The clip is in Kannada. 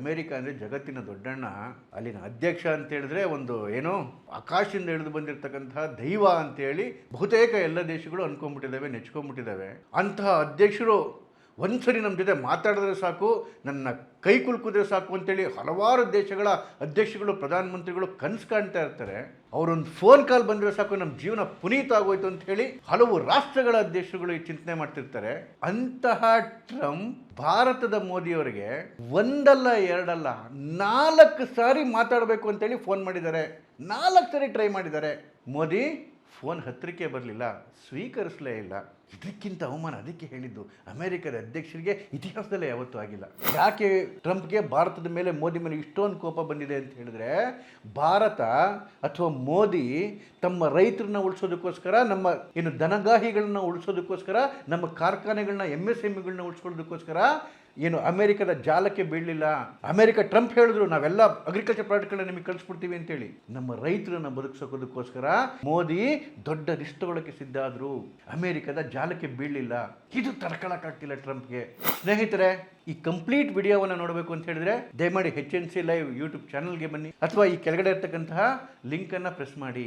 ಅಮೆರಿಕ ಅಂದರೆ ಜಗತ್ತಿನ ದೊಡ್ಡಣ್ಣ, ಅಲ್ಲಿನ ಅಧ್ಯಕ್ಷ ಅಂತ ಹೇಳಿದ್ರೆ ಒಂದು ಏನೋ ಆಕಾಶದಿಂದ ಇಳಿದು ಬಂದಿರತಕ್ಕಂತಹ ದೈವ ಅಂತೇಳಿ ಬಹುತೇಕ ಎಲ್ಲ ದೇಶಗಳು ಅನ್ಕೊಂಡ್ಬಿಟ್ಟಿದ್ದಾವೆ, ನೆಚ್ಕೊಂಡ್ಬಿಟ್ಟಿದ್ದಾವೆ. ಅಂತಹ ಅಧ್ಯಕ್ಷರು ಒಂದ್ಸರಿ ನಮ್ಮ ಜೊತೆ ಮಾತಾಡಿದ್ರೆ ಸಾಕು, ನನ್ನ ಕೈ ಕುಲ್ಕಿದ್ರೆ ಸಾಕು ಅಂತೇಳಿ ಹಲವಾರು ದೇಶಗಳ ಅಧ್ಯಕ್ಷಗಳು, ಪ್ರಧಾನಮಂತ್ರಿಗಳು ಕನಸು ಕಾಣ್ತಾ ಇರ್ತಾರೆ. ಅವರೊಂದು ಫೋನ್ ಕಾಲ್ ಬಂದರೆ ಸಾಕು ನಮ್ಮ ಜೀವನ ಪುನೀತ ಆಗೋಯ್ತು ಅಂತ ಹೇಳಿ ಹಲವು ರಾಷ್ಟ್ರಗಳ ಅಧ್ಯಕ್ಷಗಳು ಈ ಚಿಂತನೆ ಮಾಡ್ತಿರ್ತಾರೆ. ಅಂತಹ ಟ್ರಂಪ್ ಭಾರತದ ಮೋದಿಯವರಿಗೆ ಒಂದಲ್ಲ ಎರಡಲ್ಲ ನಾಲ್ಕು ಸಾರಿ ಮಾತಾಡಬೇಕು ಅಂತೇಳಿ ಫೋನ್ ಮಾಡಿದ್ದಾರೆ. ನಾಲ್ಕು ಸಾರಿ ಟ್ರೈ ಮಾಡಿದ್ದಾರೆ. ಮೋದಿ ಫೋನ್ ಹತ್ತಿರಕ್ಕೆ ಬರಲಿಲ್ಲ, ಸ್ವೀಕರಿಸಲೇ ಇಲ್ಲ. ಇದಕ್ಕಿಂತ ಅವಮಾನ ಅದಕ್ಕೆ ಹೇಳಿದ್ದು ಅಮೆರಿಕದ ಅಧ್ಯಕ್ಷರಿಗೆ ಇತಿಹಾಸದಲ್ಲೇ ಯಾವತ್ತೂ ಆಗಿಲ್ಲ. ಯಾಕೆ ಟ್ರಂಪ್ಗೆ ಭಾರತದ ಮೇಲೆ ಮೋದಿ ಮೇಲೆ ಇಷ್ಟೊಂದು ಕೋಪ ಬಂದಿದೆ ಅಂತ ಹೇಳಿದ್ರೆ, ಭಾರತ ಅಥವಾ ಮೋದಿ ತಮ್ಮ ರೈತರನ್ನ ಉಳಿಸೋದಕ್ಕೋಸ್ಕರ, ನಮ್ಮ ಏನು ದನಗಾಹಿಗಳನ್ನ ಉಳಿಸೋದಕ್ಕೋಸ್ಕರ, ನಮ್ಮ ಕಾರ್ಖಾನೆಗಳನ್ನ ಎಂ ಎಸ್ ಎಂ ಇಗಳನ್ನ ಉಳಿಸ್ಕೊಳ್ಳೋದಕ್ಕೋಸ್ಕರ ಏನು ಅಮೆರಿಕದ ಜಾಲಕ್ಕೆ ಬೀಳಲಿಲ್ಲ. ಅಮೆರಿಕ ಟ್ರಂಪ್ ಹೇಳಿದ್ರು, ನಾವೆಲ್ಲ ಅಗ್ರಿಕಲ್ಚರ್ ಪ್ರಾಡಕ್ಟ್ಗಳನ್ನ ನಿಮಗೆ ಕಳಿಸ್ಬಿಡ್ತೀವಿ ಅಂತೇಳಿ. ನಮ್ಮ ರೈತರನ್ನ ಬದುಕಿಸೋದಕ್ಕೋಸ್ಕರ ಮೋದಿ ದೊಡ್ಡ ರಿಸ್ಕ್ ತಗೊಳ್ಳೋಕೆ ಸಿದ್ಧ ಆದ್ರು. ಅಮೆರಿಕದ ಜಾಲಕ್ಕೆ ಬೀಳಲಿಲ್ಲ. ಇದು ತಡ್ಕೊಳಕ್ಕಾಗ್ತಿಲ್ಲ ಟ್ರಂಪ್ಗೆ. ಸ್ನೇಹಿತರೆ, ಈ ಕಂಪ್ಲೀಟ್ ವಿಡಿಯೋವನ್ನು ನೋಡಬೇಕು ಅಂತ ಹೇಳಿದ್ರೆ ದಯಮಾಡಿ H N C live YouTube ಚಾನಲ್ಗೆ ಬನ್ನಿ. ಅಥವಾ ಈ ಕೆಳಗಡೆ ಇರ್ತಕ್ಕಂತಹ ಲಿಂಕನ್ನು ಪ್ರೆಸ್ ಮಾಡಿ.